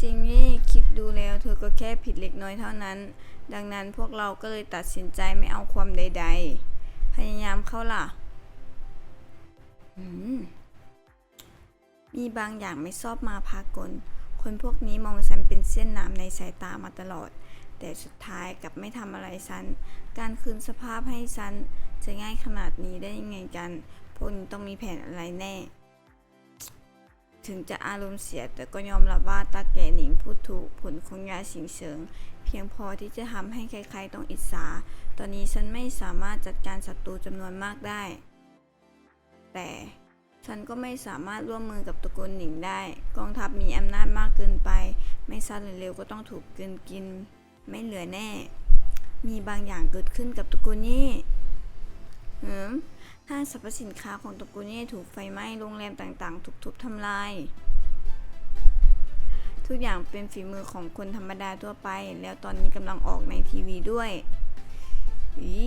สิ่งนี้คิดดูแล้วเธอก็แค่ผิดเล็กน้อยเท่านั้น ดังนั้นพวกเราก็เลยตัดสินใจไม่เอาความใด ๆ พยายามเข้าล่ะมมีบางอย่างไม่ชอบมาพากล คนพวกนี้มองฉันเป็นเส้นน้ำในสายตามาตลอด แต่สุดท้ายกลับไม่ทำอะไรฉัน การคืนสภาพให้ฉันจะง่ายขนาดนี้ได้ยังไงกัน พวกนี้ต้องมีแผนอะไรแน่ ถึงจะอารมณ์เสียแต่ก็ยอมรับว่าตาแก่หนิงพูดถูกผลของยาสิงเฉิง เพียงพอที่จะทำให้ใครๆต้องอิจฉาตอนนี้ฉันไม่สามารถจัดการศัตรูจำนวนมากได้ แต่ฉันก็ไม่สามารถร่วมมือกับตระกูลหนิงได้ กองทัพมีอำนาจมากเกินไป ไม่ช้าหรือเร็วก็ต้องถูกกลืนกิน ไม่เหลือแน่ มีบางอย่างเกิดขึ้นกับตระกูลนี้ หืม ห้างสรรพสินค้าของตระกูลนี้ถูกไฟไหม้ โรงแรมต่างๆ ถูกทุบทำลาย ทุกอย่างเป็นฝีมือของคนธรรมดาทั่วไป แล้วตอนนี้กำลังออกในทีวีด้วยอี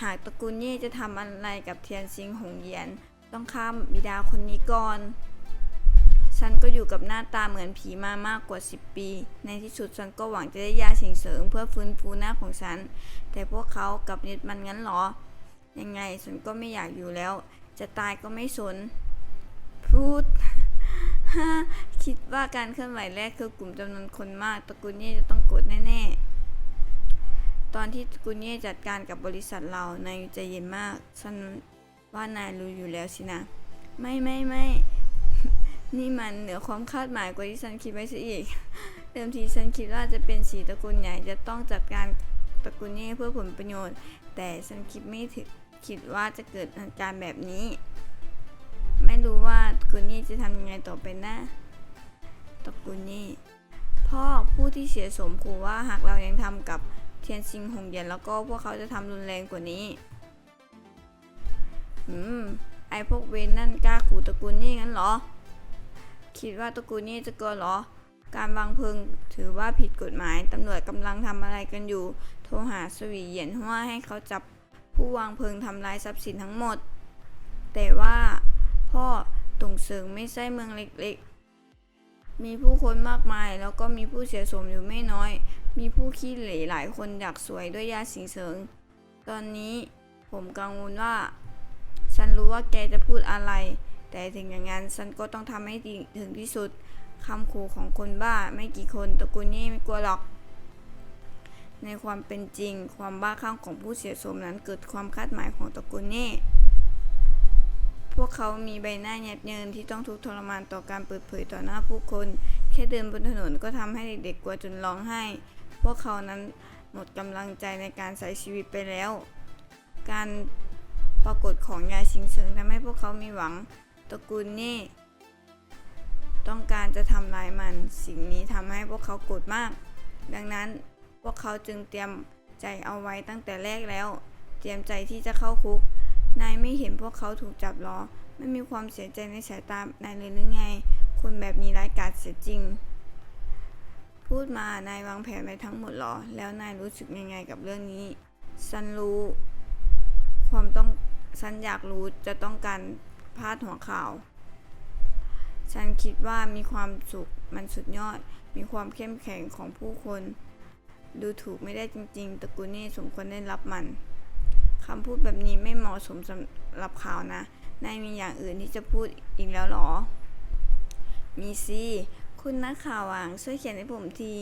หากตระกูลเย่จะทำอะไรกับเทียนซิงหงเยียน ต้องข้ามบิดาคนนี้ก่อน ฉันก็อยู่กับหน้าตาเหมือนผีมามากกว่า 10 ปี ในที่สุดฉันก็หวังจะได้ยาสิงเสริงเพื่อฟื้นฟูหน้าของฉัน แต่พวกเขากลับยึดมันงั้นหรอ ยังไงฉันก็ไม่อยากอยู่แล้ว จะตายก็ไม่สน พูด คิดว่าการเคลื่อนไหวแรกคือกลุ่มจำนวนคนมากตระกูลเย่จะต้องกดแน่ๆ ตอนที่ตระกูลเย่จัดการกับบริษัทเรา นายใจเย็นมาก ฉันว่านายรู้อยู่แล้วสินะ ไม่ไม่ไม่นี่มันเหนือความคาดหมายกว่าที่ฉันคิดไว้ซะอีก เดิมทีฉันคิดว่าจะเป็นสีตระกูลใหญ่จะต้องจัดการตระกูลเย่เพื่อผลประโยชน์ แต่ฉันคิดไม่ถึง คิดว่าจะเกิดเหตุการณ์แบบนี้ ไม่รู้ว่ากูลนี้จะทำยังไงต่อไปนะตระกูลนี้พ่อผู้ที่เสียสมขู่ว่าหากเรายังทำกับเทียนซิงหงเย็นแล้วก็พวกเขาจะทำรุนแรงกว่านี้ อืม ไอพวกเวนนั่นกล้าขู่ตระกูลนี้งั้นเหรอ คิดว่าตระกูลนี้จะกลัวเหรอ การวางเพลิงถือว่าผิดกฎหมาย ตำรวจกำลังทำอะไรกันอยู่ โทรหาสวีเหยียนหัวให้เขาจับ ผู้วางเพลิงทำลายทรัพย์สินทั้งหมด แต่ว่าพ่อตงเสิงไม่ใช่เมืองเล็กๆ มีผู้คนมากมาย แล้วก็มีผู้เสียสมอยู่ไม่น้อย มีผู้ขี้เหร่หลายคนอยากสวยด้วยยาสิงเสริง ตอนนี้ผมกังวลว่า ฉันรู้ว่าแกจะพูดอะไร แต่ถึงอย่างนั้นฉันก็ต้องทำให้ดีถึงที่สุดคำขู่ของคนบ้าไม่กี่คนตระกูลนี้ไม่กลัวหรอก ในความเป็นจริง ความบ้าคลั่งของผู้เสียสมนั้นเกิดความคาดหมายของตระกูลเนี้พวกเขามีใบหน้าแยบเยินที่ต้องทุกข์ทรมานต่อการเปิดเผยต่อหน้าผู้คน แค่เดินบนถนนก็ทำให้เด็กๆกลัวจนร้องไห้ พวกเขานั้นหมดกำลังใจในการใช้ชีวิตไปแล้ว การปรากฏของยายชิงเซิงทำให้พวกเขามีหวังตระกูลเน่ต้องการจะทำลายมัน สิ่งนี้ทำให้พวกเขาโกรธมาก ดังนั้น พวกเขาจึงเตรียมใจเอาไว้ตั้งแต่แรกแล้ว เตรียมใจที่จะเข้าคุก นายไม่เห็นพวกเขาถูกจับหรอ ไม่มีความเสียใจในสายตานายเลยหรือไง คนแบบนี้ร้ายกาจเสียจริง พูดมา นายวางแผนไว้ทั้งหมดหรอ แล้วนายรู้สึกยังไงกับเรื่องนี้ ฉันรู้ ความต้องฉันอยากรู้จะต้องการพาดหัวข่าว ฉันคิดว่ามีความสุขมันสุดยอด มีความเข้มแข็งของผู้คน ดูถูกไม่ได้จริง ๆตระกูลนี้สมควรได้รับมันคำพูดแบบนี้ไม่เหมาะสมสำหรับข่าวนะ นายมีอย่างอื่นที่จะพูดอีกแล้วหรอ มีสิคุณนักข่าวหวังช่วยเขียนให้ผมที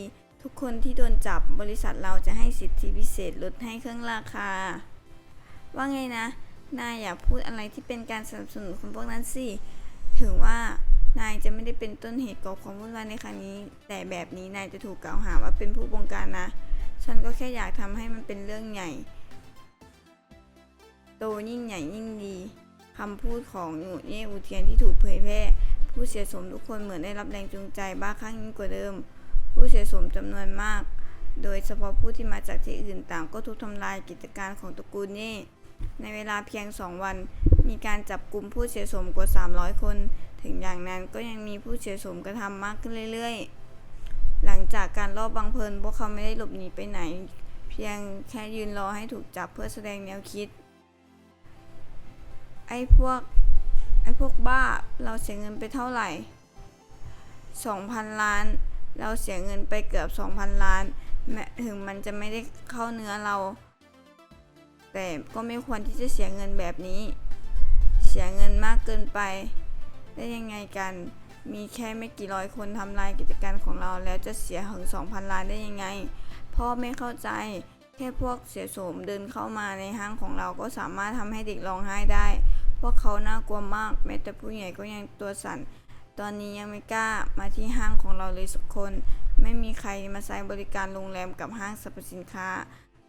ทุกคนที่โดนจับบริษัทเราจะให้สิทธิพิเศษลดให้เครื่องราคา ว่าไงนะ นายอย่าพูดอะไรที่เป็นการสนับสนุนคนพวกนั้นสิ ถึงว่านายจะไม่ได้เป็นต้นเหตุก่อความวุ่นวายในครั้งนี้ แต่แบบนี้นายจะถูกกล่าวหาว่าเป็นผู้บงการนะ ฉันก็แค่อยากทำให้มันเป็นเรื่องใหญ่ โตยิ่งใหญ่ยิ่งดีคำพูดของหนูเย่อูเทียนที่ถูกเผยแพร่ผู้เสียสมทุกคนเหมือนได้รับแรงจูงใจบ้าคลั่งยิ่งกว่าเดิม ผู้เสียสมจำนวนมาก โดยเฉพาะผู้ที่มาจากที่อื่นต่างก็ทุกทำลายกิจการของตระกูลเย่ในเวลาเพียง2วัน มีการจับกลุ่มผู้เสียสมกว่า 300 คน ถึงอย่างนั้นก็ยังมีผู้เสียสมกระทำมากขึ้นเรื่อยๆ หลังจากการลอบบังเพลินพวกเขาไม่ได้หลบหนีไปไหน เพียงแค่ยืนรอให้ถูกจับเพื่อแสดงแนวคิด ไอ้พวก ไอ้พวกบ้าเราเสียเงินไปเท่าไหร่ 2,000 ล้าน เราเสียเงินไปเกือบ 2,000 ล้านแม้ถึงมันจะไม่ได้เข้าเนื้อเรา แต่ก็ไม่ควรที่จะเสียเงินแบบนี้ เสียเงินมากเกินไป ได้ยังไงกัน มีแค่ไม่กี่ร้อยคนทำลายกิจการของเราแล้วจะเสียถึง2,000 ล้านได้ยังไง พ่อไม่เข้าใจ แค่พวกเสียโสมเดินเข้ามาในห้างของเราก็สามารถทำให้เด็กร้องไห้ได้ พวกเขาน่ากลัวมาก แม้แต่ผู้ใหญ่ก็ยังตัวสั่น ตอนนี้ยังไม่กล้ามาที่ห้างของเราเลยสักคน ไม่มีใครมาใช้บริการโรงแรมกับห้างสรรพสินค้า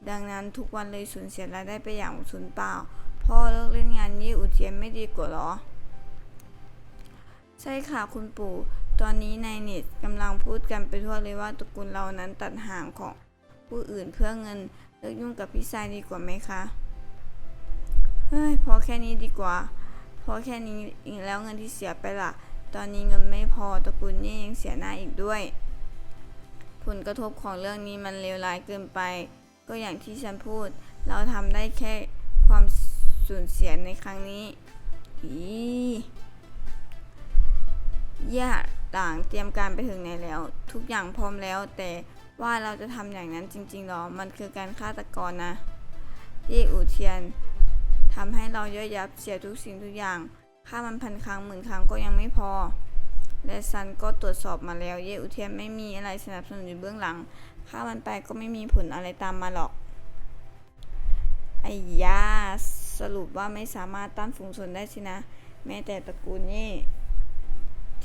ดังนั้นทุกวันเลยสูญเสียรายได้ไปอย่างสูญเปล่า พ่อเลิกเล่นงานยี่อุเทียนไม่ดีกว่าหรอ ใช่ค่ะคุณปู่ ตอนนี้ในเน็ตกำลังพูดกันไปทั่วเลยว่าตระกูลเรานั้นตัดห่างของผู้อื่นเพื่อเงิน เลิกยุ่งกับพี่ชายดีกว่าไหมคะ เฮ้ย พอแค่นี้ดีกว่า พอแค่นี้อีกแล้วเงินที่เสียไปล่ะ ตอนนี้เงินไม่พอตระกูลนี่ยังเสียหน้าอีกด้วย ผลกระทบของเรื่องนี้มันเลวร้ายเกินไป ก็อย่างที่ฉันพูด เราทำได้แค่ความสูญเสียในครั้งนี้อี ย่าต่างเตรียมการไปถึงไหนแล้ว ทุกอย่างพร้อมแล้ว แต่ว่าเราจะทำอย่างนั้นจริงๆหรอ มันคือการฆาตกรนะ เย่อูเทียนทำให้เราย่อยยับเสียทุกสิ่งทุกอย่างค่ามันพันครั้งหมื่นครั้งก็ยังไม่พอ และซันก็ตรวจสอบมาแล้ว เย่อูเทียนไม่มีอะไรสนับสนุนอยู่เบื้องหลังค่ามันไปก็ไม่มีผลอะไรตามมาหรอกไอ้ยาสรุปว่าไม่สามารถต้านฝูงชนได้สินะ แม้แต่ตระกูลนี่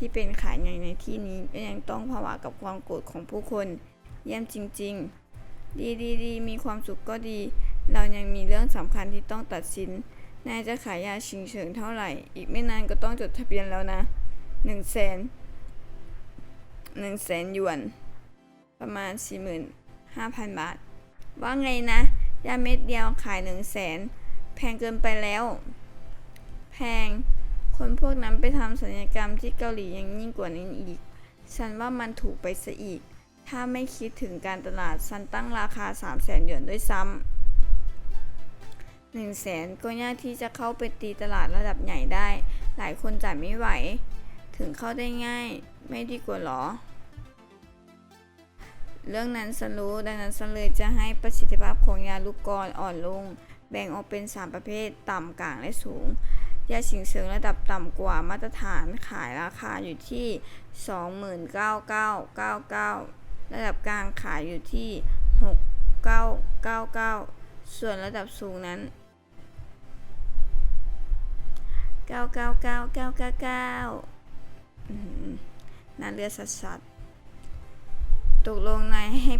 ที่เป็นขายใหญ่ในที่นี้ก็ยังต้องผวากับความโกรธของผู้คน เยี่ยมจริง ๆ ดีดีดีมีความสุขก็ดี เรายังมีเรื่องสำคัญที่ต้องตัดสิน นายจะขายยาชิงเฉิงเท่าไหร่ อีกไม่นานก็ต้องจดทะเบียนแล้วนะหนึ่งแสนหนึ่งแสนหยวน ประมาณสี่หมื่นห้าพันบาท ว่าไงนะ ยาเม็ดเดียวขายหนึ่งแสนแพงเกินไปแล้ว แพง คนพวกนั้นไปทำศัลยกรรมที่เกาหลียังยิ่งกว่านี้อีก ฉันว่ามันถูกไปซะอีก ถ้าไม่คิดถึงการตลาด ฉันตั้งราคา 3 0 0แสนหยวนด้วยซ้ำหนึ่งแสนก็ยากที่จะเข้าไปตีตลาดระดับใหญ่ได้ หลายคนจ่ายไม่ไหว ถึงเข้าได้ง่าย ไม่ดีกว่าหรอ เรื่องนั้นฉันรู้ดังนั้นฉันเลยจะให้ประสิทธิภาพของยาลูกกรอนอ่อนลง แบ่งออกเป็น 3 ประเภท ต่ำกลางและสูง ยาสิงเสริงระดับต่ำกว่ามาตรฐานขายราคาอยู่ที่ 29,999 ระดับกลางขายอยู่ที่ 6999 ส่วนระดับสูงนั้น 999999อื้อหือน่าเลือดสัสๆตกลงนายให้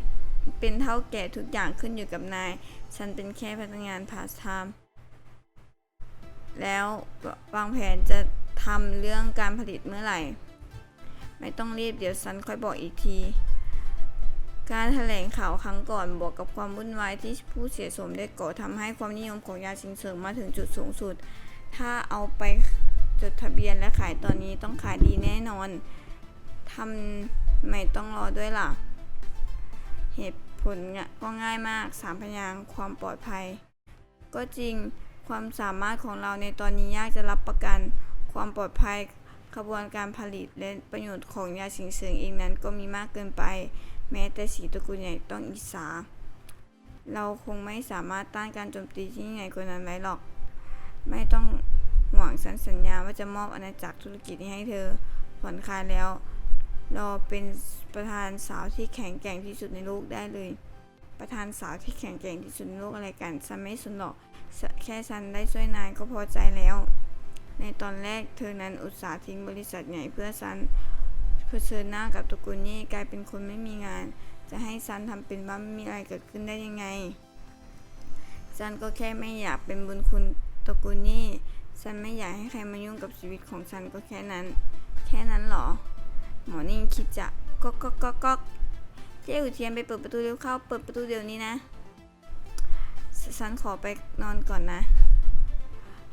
เป็นเท่าแก่ทุกอย่างขึ้นอยู่กับนาย ฉันเป็นแค่พนักงานพาร์ทไทม์ แล้ววางแผนจะทำเรื่องการผลิตเมื่อไหร่ ไม่ต้องรีบเดี๋ยวฉันค่อยบอกอีกที การแถลงข่าวครั้งก่อนบวกกับความวุ่นวายที่ผู้เสียสมได้ก่อทำให้ความนิยมของยาชิงเสริงมาถึงจุดสูงสุด ถ้าเอาไปจดทะเบียนและขายตอนนี้ต้องขายดีแน่นอนทำไม่ต้องรอด้วยล่ะ เหตุผลเนี่ยก็ง่ายมากสามพยางความปลอดภัย ก็จริง ความสามารถของเราในตอนนี้ยากจะรับประกันความปลอดภัยกระบวนการผลิตและประโยชน์ของยาสิงเสริงเองนั้นก็มีมากเกินไป แม้แต่สีตระกูลใหญ่ต้องอิสา เราคงไม่สามารถต้านการโจมตีที่ใหญ่กว่านั้นไว้หรอก ไม่ต้องหวังสัญสัญญาว่าจะมอบอาณาจักรธุรกิจนี้ให้เธอผ่อนคลายแล้ว เรอเป็นประธานสาวที่แข็งแกร่งที่สุดในโลกได้เลย ประธานสาวที่แข็งแกร่งที่สุดในโลกอะไรกันฉันไม่สนหรอก แค่ฉันได้ช่วยนายก็พอใจแล้ว ในตอนแรกเธอนั้นอุตส่าห์ทิ้งบริษัทใหญ่เพื่อฉันเพื่อเชิญหน้ากับตระกูลนี่กลายเป็นคนไม่มีงาน จะให้ฉันทำเป็นว่าไม่มีอะไรเกิดขึ้นได้ยังไงฉันก็แค่ไม่อยากเป็นบุญคุณตระกูลนี่ฉันไม่อยากให้ใครมายุ่งกับชีวิตของฉันก็แค่นั้น แค่นั้นหรอ หมอนี่งคิดจะก็ก็ก็ก็เจ้าอุเทียนไปเปิดประตูเร็วเข้า เปิดประตูเดี๋ยวนี้นะ ฉันขอไปนอนก่อนนะ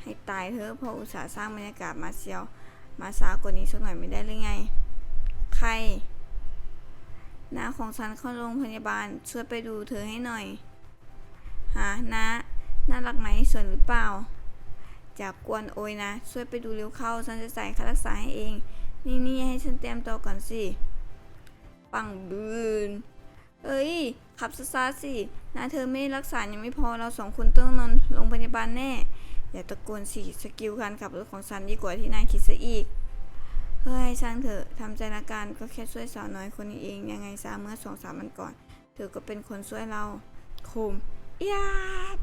ให้ตายเถอะเพออุตส่าห์สร้างบรรยากาศมาเซียว มาช้ากว่านี้สักหน่อยไม่ได้หรือไง ใครน้าของฉันเข้าโรงพยาบาลช่วยไปดูเธอให้หน่อยหาน้าน่ารักไหมสวนหรือเปล่าจากกวนโอยนะ ช่วยไปดูเร็วเข้า ฉันจะจ่ายค่ารักษาให้เอง นี่นี่ให้ฉันเตรียมตัวก่อนสิ ปังบืน เอ้ย ขับซาๆสินาเธอไม่รักษายังไม่พอเราสองคนต้องนอนโรงพยาบาลแน่ อย่าตะโกนสิสกิลการขับรถของฉันดีกว่าที่นายคิดซะอีกเฮ้ยช่างเถอะทำใจละกันก็แค่ช่วยสาวน้อยคนนี้เองยังไงซะเมื่อสองสามวันก่อน เธอก็เป็นคนช่วยเราโคมยาด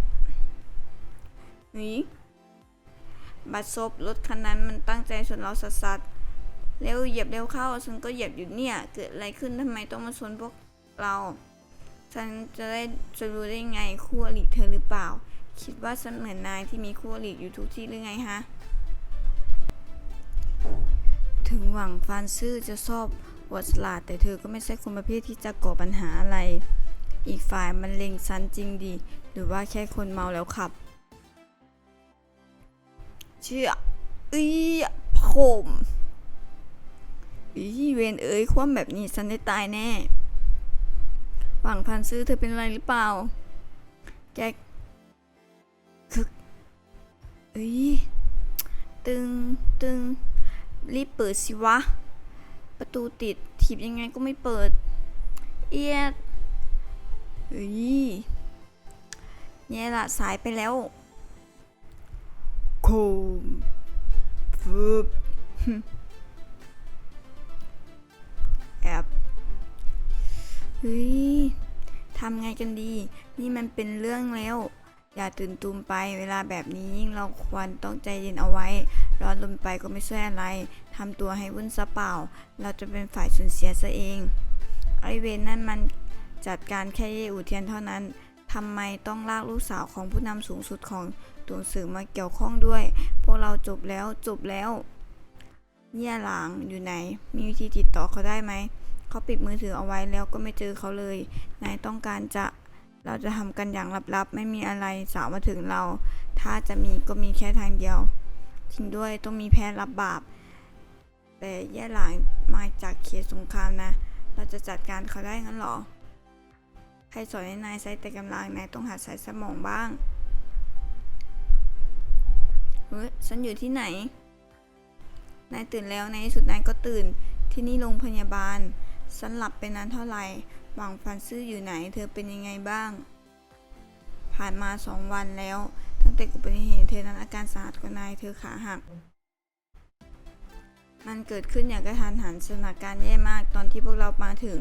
นี่บัดซบรถคันนั้นมันตั้งใจชนเราสัสๆเร็วเหยียบเร็วเข้าฉันก็เหยียบอยู่เนี่ย เกิดอะไรขึ้นทำไมต้องมาชนพวกเรา ฉันจะได้จะรู้ได้ไงคู่อริเธอหรือเปล่า คิดว่าฉันเหมือนนายที่มีคู่อริอยู่ทุกที่หรือไงฮะ ถึงหวังฟานซื่อจะชอบวดสลาด แต่เธอก็ไม่ใช่คนประเภทที่จะก่อปัญหาอะไร อีกฝ่ายมันเล็งซันจริงดี หรือว่าแค่คนเมาแล้วขับ เชื่ออีผมอีเวนเอ้ยคว่ำแบบนี้ฉันได้ตายแน่ หวังพันซื้อเธอเป็นอะไรหรือเปล่าแกคึกเอ้ย ตึง ตึง รีบเปิดสิวะ ประตูติด ถีบยังไงก็ไม่เปิด เอียดเฮ้ยแย่ละสายไปแล้ว โคมฟึบแอบเฮ้ย ทำไงกันดี นี่มันเป็นเรื่องแล้ว อย่าตื่นตูมไป เวลาแบบนี้ยิ่งเราควรต้องใจเย็นเอาไว้ ร้อนลนไปก็ไม่ช่วยอะไร ทำตัวให้วุ่นซะเปล่า เราจะเป็นฝ่ายสูญเสียซะเอง ไอเวนนั่นมันจัดการแค่เยอูเทียนเท่านั้นทำไมต้องลากลูกสาวของผู้นำสูงสุดของตัวสื่อมาเกี่ยวข้องด้วย พวกเราจบแล้วจบแล้วเยี่ยหลางอยู่ไหน มีวิธีติดต่อเขาได้ไหม เขาปิดมือถือเอาไว้แล้วก็ไม่เจอเขาเลย นายต้องการจะเราจะทำกันอย่างลับๆ ไม่มีอะไรสาวมาถึงเรา ถ้าจะมีก็มีแค่ทางเดียวจริงด้วยต้องมีแพ้รับบาป แต่แย่หลางมาจากเขตสงครามนะ เราจะจัดการเขาได้งั้นหรอ ใครสอนให้นายใช้แต่กำลังนายต้องหัดใช้สมองบ้างเฮ้ยฉันอยู่ที่ไหน นายตื่นแล้วในที่สุดนายก็ตื่นที่นี่โรงพยาบาล ฉันหลับไปนานเท่าไหร่หวังฟันซื่ออยู่ไหน เธอเป็นยังไงบ้าง ผ่านมาสองวันแล้ว ตั้งแต่อุบัติเหตุเธอนั้นอาการสาหัสกว่านายเธอขาหัก มันเกิดขึ้นอย่างกระทันหันสถานการณ์แย่มากตอนที่พวกเรามาถึง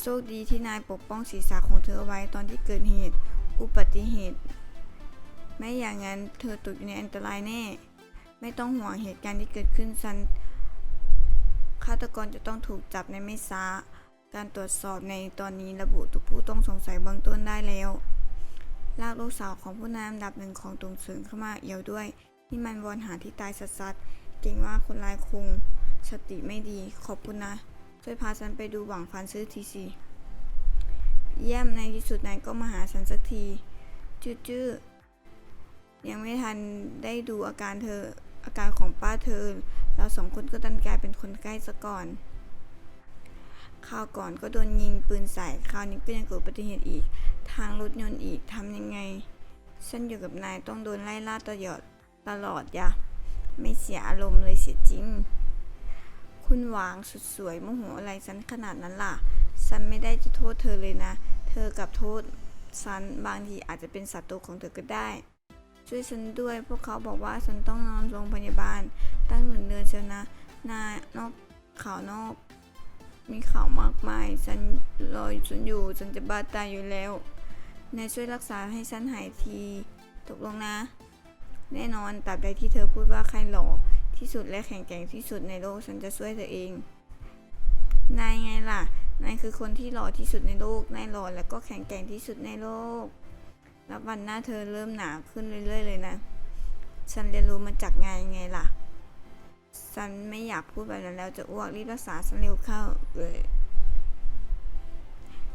โชคดีที่นายปกป้องศีรษะของเธอเอาไว้ตอนที่เกิดเหตุ อุบัติเหตุ ไม่อย่างนั้นเธอตกอยู่ในอันตรายแน่ ไม่ต้องห่วงเหตุการณ์ที่เกิดขึ้นซัน ฆาตกรจะต้องถูกจับในไม่ช้า การตรวจสอบในตอนนี้ระบุตัวผู้ต้องสงสัยเบื้องต้นได้แล้ว ลากลูกสาวของผู้นำดับหนึ่งของตรงเสริงเข้ามาเอี่ยวด้วยนี่มันวอนหาที่ตายสัสๆเก่งว่าคนร้ายคง สติไม่ดี ขอบคุณนะ ช่วยพาฉันไปดูหวังฟันซื้อทีสิเยี่ยมในที่สุดนายก็มาหาฉันสักที จื้อๆยังไม่ทันได้ดูอาการเธออาการของป้าเธอ เราสองคนก็ดันกลายเป็นคนใกล้ซะก่อนคราวก่อนก็โดนยิงปืนใส่คราวนี้ก็ยังเกิดอุบัติเหตุอีก ทางรถยนต์อีกทำยังไง ฉันอยู่กับนายต้องโดนไล่ล่าตลอดตลอดอย่าไม่เสียอารมณ์เลยเสียจริง คุณหวางสุดสวยโมโหอะไรฉันขนาดนั้นล่ะ ฉันไม่ได้จะโทษเธอเลยนะ เธอกับโทษฉันบางทีอาจจะเป็นศัตรูของเธอก็ได้ ช่วยฉันด้วย พวกเขาบอกว่าฉันต้องนอนโรงพยาบาล ตั้งหนึ่งเดือนเชียวนะนายนอกข่าวนอก มีข่าวมากมาย ฉันรอฉันอยู่ ฉันจะบ้าตายอยู่แล้วนายช่วยรักษาให้ฉันหายที ตกลงนะ แน่นอนตราบใดที่เธอพูดว่าใครหล่อที่สุดและแข็งแกร่งที่สุดในโลก ฉันจะช่วยเธอเอง นายไงล่ะ นายคือคนที่หล่อที่สุดในโลก นายหล่อและก็แข็งแกร่งที่สุดในโลก แล้ววันหน้าเธอเริ่มหนาขึ้นเรื่อยๆเลยนะ ฉันเรียนรู้มาจากงานยังไงล่ะ ฉันไม่อยากพูดแบบนั้นแล้วจะอ้วกรีบรักษาฉันเร็วเข้าเอย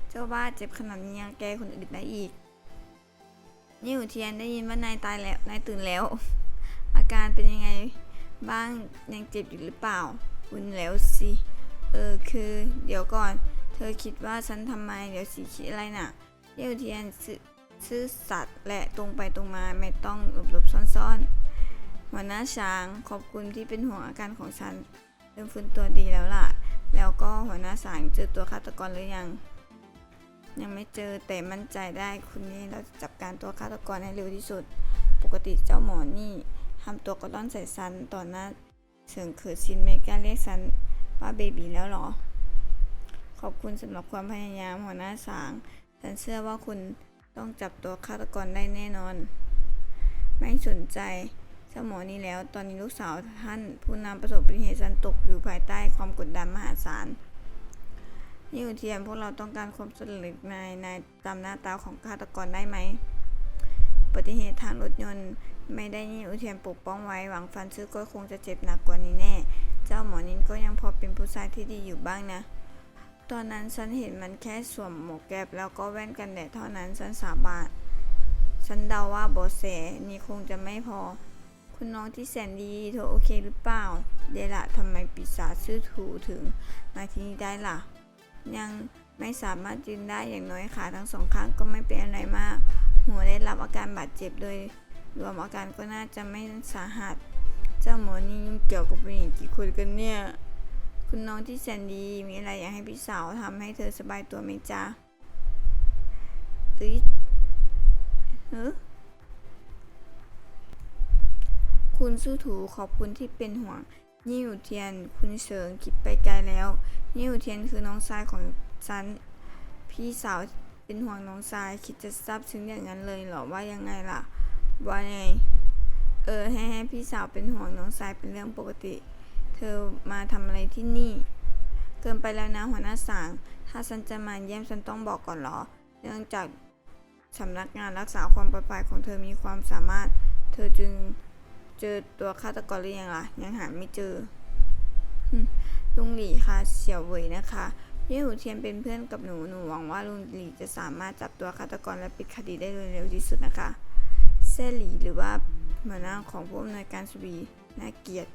เจ้าบ้าเจ็บขนาดนี้ยังแกคนอื่นได้อีก นี่อูเทียนได้ยินว่านายตายแล้ว นายตื่นแล้ว อาการเป็นยังไงบ้างยังเจ็บอยู่หรือเปล่า อุ่นแล้วสิ เออคือ เดี๋ยวก่อน เธอคิดว่าฉันทำไม เดี๋ยวสิคิดอะไรน่ะเยี่ยวเทียน ซื่อสัตย์และตรงไปตรงมาไม่ต้องหลบหลบๆซ่อนๆหัวหน้าช้างขอบคุณที่เป็นห่วงอาการของฉัน เริ่มฟื้นตัวดีแล้วล่ะ แล้วก็หัวหน้าสางเจอตัวฆาตกรหรือยัง ยังไม่เจอแต่มั่นใจได้คุณนี่เราจะจับการตัวฆาตกรให้เร็วที่สุด ปกติเจ้าหมอนี่ทำตัวกระล่อนใส่ซันต่อหน้าเฉิงเขิดชินไม่กล้าเรียกซันว่าเบบีแล้วเหรอ ขอบคุณสำหรับความพยายามหัวหน้าสางฉันเชื่อว่าคุณ ต้องจับตัวฆาตกรได้แน่นอน ไม่สนใจเจ้าหมอนี้แล้ว ตอนนี้ลูกสาวท่านผู้นำประสบอุบัติเหตุซันตกอยู่ภายใต้ความกดดันมหาศาลนี่อุเทียนพวกเราต้องการความสุดลึกในในจำหน้าตาของฆาตกรได้ไหมอุบัติเหตุทางรถยนต์ไม่ได้นี่อุเทียนปกป้องไว้หวังฟันซื้อก็คงจะเจ็บหนักกว่านี้แน่ เจ้าหมอนินก็ยังพอเป็นผู้ชายที่ดีอยู่บ้างนะ ตอนนั้นฉันเห็นมันแค่สวมหมวกแก๊ปแล้วก็แว่นกันแดดเท่านั้นฉันสาบานฉันเดาว่าเบอแสนี่คงจะไม่พอ คุณน้องที่แสนดีเธอโอเคหรือเปล่า เดละทำไมปีศาจซื่อถูถึงมาที่นี่ได้ล่ะ ยังไม่สามารถยืนได้อย่างน้อยขาทั้งสองข้างก็ไม่เป็นอะไรมาก หัวได้รับอาการบาดเจ็บโดยรวมอาการก็น่าจะไม่สาหัส เจ้าหมอนี่ยุ่งเกี่ยวกับผู้หญิงกี่คนกันเนี่ย คุณน้องที่แสนดีมีอะไรอยากให้พี่สาวทำให้เธอสบายตัวไหมจ๊ะเอ้ยเฮ้อคุณสู้ถูขอบคุณที่เป็นห่วง นี่อยู่เทียน คุณเฉิงคิดไปไกลแล้ว นี่อยู่เทียนคือน้องชายของฉัน พี่สาวเป็นห่วงน้องชาย คิดจะทราบซึ้งอย่างนั้นเลยเหรอว่ายังไงล่ะ ว่าไง เออให้ให้พี่สาวเป็นห่วงน้องชายเป็นเรื่องปกติ ธอมาทำอะไรที่นี่ เกินไปแล้วนะหัวหน้าสาง ถ้าฉันจะมาเยี่ยมฉันต้องบอกก่อนเหรอ เนื่องจากสำนักงานรักษาความปลอดภัยของเธอมีความสามารถ เธอจึงเจอตัวฆาตกรหรือยังล่ะ ยังหาไม่เจอลุงหลี่คะเสี่ยวเวยนะคะยี่หูเทียนเป็นเพื่อนกับหนู หนูหวังว่าลุงหลี่จะสามารถจับตัวฆาตกรและปิดคดีได้โดยเร็วที่สุดนะคะ เซหลี่หรือว่าหัวหน้าของผู้อำนวยการสวีน่าเกียด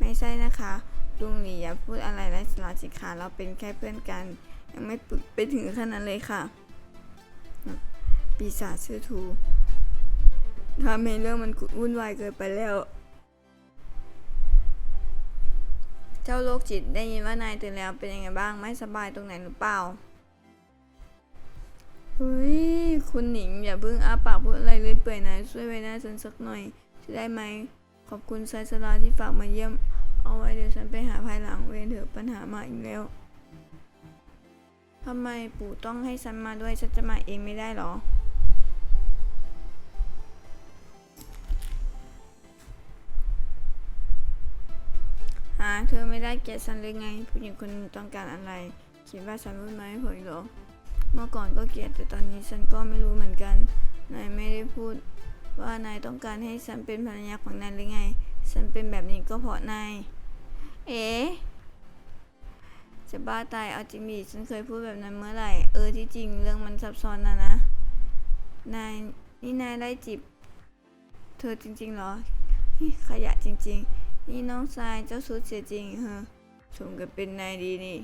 ไม่ใช่นะคะลุงหลีอย่าพูดอะไรไร้สาระสิคะเราเป็นแค่เพื่อนกัน ยังไม่ปไปถึงขนาดเลยค่ะ ปีศาจชื่อทูทำให้เรื่องมันวุ่นวายเกินไปแล้ว เจ้าโรคจิตได้ยินว่านายตื่นแล้วเป็นยังไงบ้างไม่สบายตรงไหนหรือเปล่าเฮ้ยคุณหนิงอย่าเพิ่งอาปากพูดอะไรเลยเปื่อยนะช่วยไว้หน้าฉันสักหน่อยจะได้ไหมขอบคุณไซสลาที่ฝากมาเยี่ยม เอาไว้เดี๋ยวฉันไปหาภายหลังเวรเถอะปัญหามาอีกแล้วทำไมปู่ต้องให้ฉันมาด้วยฉันจะมาเองไม่ได้หรอ หาเธอไม่ได้เกลียดฉันเลยไง ผู้หญิงคนต้องการอะไร คิดว่าฉันพูดมาให้ผลหรอ เมื่อก่อนก็เกลียดแต่ตอนนี้ฉันก็ไม่รู้เหมือนกัน นายไม่ได้พูดว่านายต้องการให้ฉันเป็นภรรยาของนายหรือไง ฉันเป็นแบบนี้ก็เพราะนาย เอ๊ะจะบ้าตายเอาจริงดิฉันเคยพูดแบบนั้นเมื่อไหร่ เออที่จริงเรื่องมันซับซ้อนนะนะ นายนี่นายไล่จีบเธอจริงๆเหรอ ขยะจริง ๆ นี่น้องชายเจ้าสุดเสียจริงเฮอสมกับเป็นนายดีนี่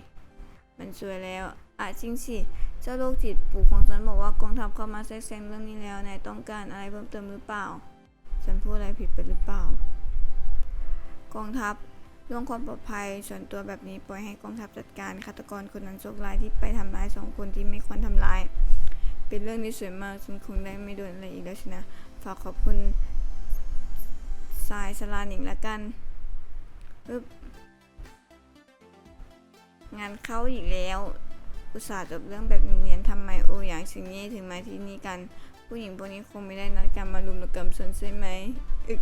มันสวยแล้วอะจริงสิ เจ้าโรคจิตปู่ของฉันบอกว่ากองทัพเข้ามาแทรกแซงเรื่องนี้แล้ว นายต้องการอะไรเพิ่มเติมหรือเปล่า ฉันพูดอะไรผิดไปหรือเปล่า กองทัพเรื่องความปลอดภัยส่วนตัวแบบนี้ปล่อยให้กองทัพจัดการฆาตกรคนนั้นโชคร้ายที่ไปทำร้ายสองคนที่ไม่ควรทำร้าย เป็นเรื่องที่สวยมากฉันคงได้ไม่โดนอะไรอีกแล้วสินะ ฝากขอบคุณสายสลาหนิงละกันปึ๊บงานเข้าอีกแล้ว อุตส่าห์จบเรื่องแบบเนียนๆทำไมโออย่างสิ่งนี้ถึงมาที่นี่กัน ผู้หญิงพวกนี้คงไม่ได้นัดกันมารุมระกำฉันใช่ไหมอึก